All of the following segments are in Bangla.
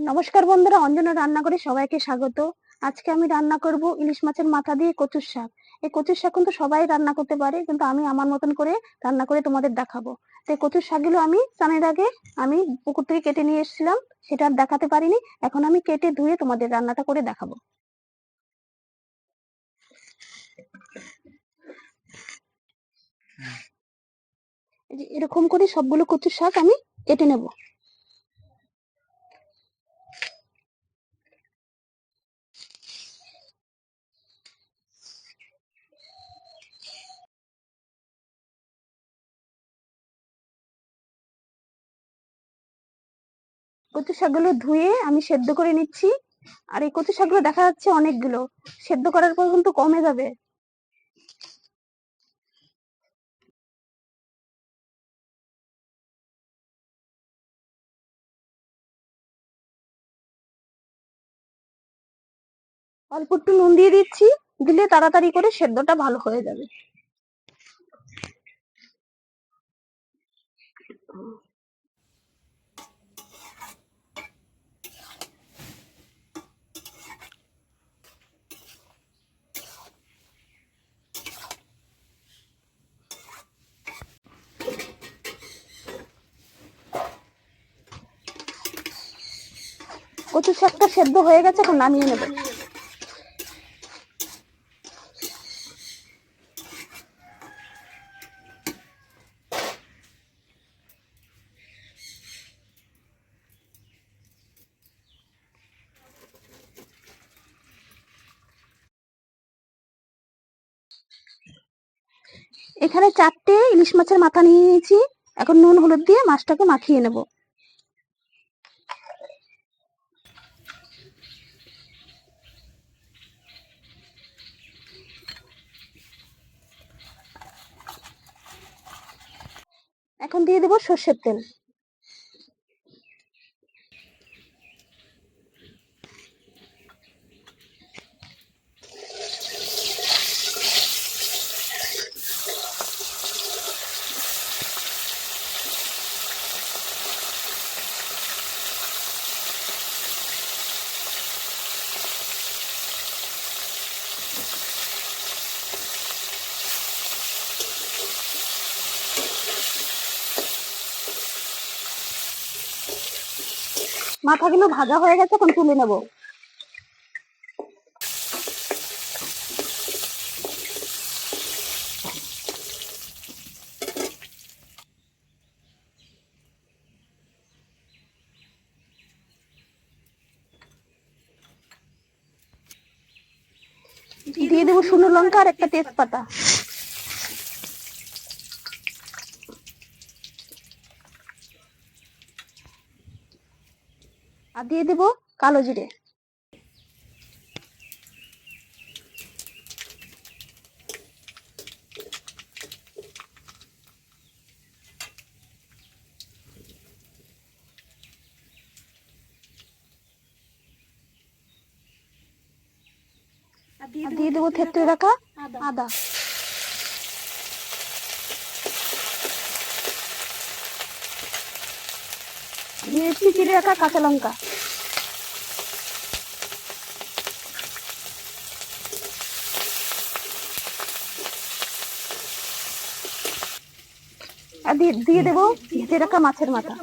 নমস্কার বন্ধুরা, অঞ্জনা রান্নাঘরে সবাইকে স্বাগত। আজকে আমি রান্না করব ইলিশ মাছের মাথা দিয়ে কচুর শাক। এই কচুর শাক কিন্তু সবাই রান্না করতে পারে, কিন্তু আমি আমার মতন করে রান্না করে তোমাদের দেখাবো। তো কচুর শাকগুলো আমি চানের আগে আমি পুকুর থেকে কেটে নিয়ে এসেছিলাম, সেটা আর দেখাতে পারিনি। এখন আমি কেটে ধুয়ে তোমাদের রান্নাটা করে দেখাবো। এরকম করে সবগুলো কচুর শাক আমি কেটে নেব। কচু শাকগুলো ধুয়ে আমি সেদ্ধ করে নিচ্ছি। আর এই কচু শাকগুলো দেখা যাচ্ছে অনেকগুলো। সেদ্ধ করার পর কিন্তু কমে যাবে। অল্প একটু নুন দিয়ে দিচ্ছি। দিলে তাড়াতাড়ি করে সেদ্ধটা ভালো হয়ে যাবে। কচু শাকটা সেদ্ধ হয়ে গেছে, এখন নামিয়ে নেব। এখানে চারটে ইলিশ মাছের মাথা নিয়ে নিয়েছি, এখন নুন, হলুদ দিয়ে মাছটাকে মাখিয়ে নেব। এখন দিয়ে দেবো সর্ষের তেল। মাথাগুলো ভাজা হয়ে গেছে এখন তুলে নেব। দিয়ে দেবো শুকনো লঙ্কা আর একটা তেজপাতা। আর দিয়ে দেবো কালো জিরে। আর দিয়ে দেবো থেতলে রাখা আদা। দিয়েছি চিড়ে রাখা কাঁচা লঙ্কা। আর দিয়ে দেবো রাখা মাছের মাথা।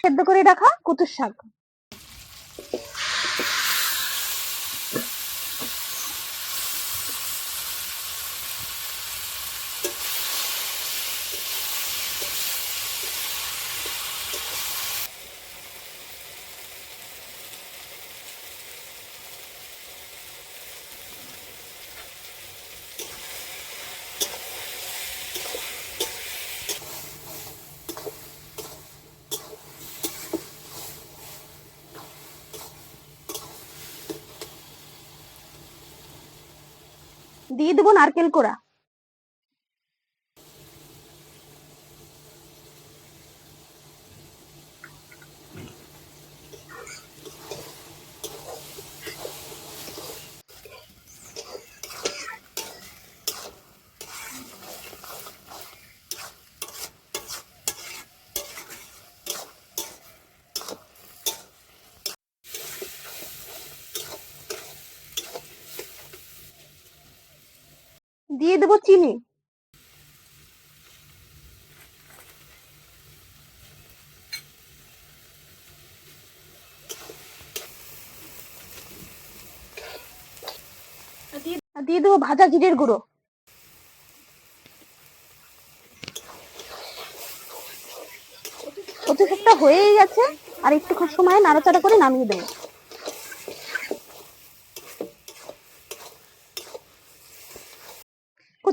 সেদ্ধ করে রাখা কচুর শাক। দিয়ে দেবো নারকেল কোড়া। দেবো চিনি। দিয়ে দেবো ভাজা জিরের গুঁড়ো। শাকটা হয়েই গেছে, আর একটু সময় নাড়াচাড়া করে নামিয়ে দেবো।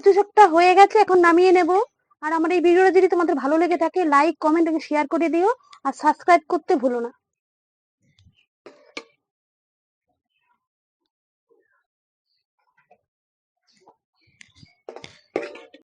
কচু হয়ে গেছে, এখন নামিয়ে নেব। আর আমার এই ভিডিওটা যদি তোমাদের ভালো লেগে থাকে লাইক কমেন্ট এবং শেয়ার করে দিও। আর সাবস্ক্রাইব করতে ভুলো না।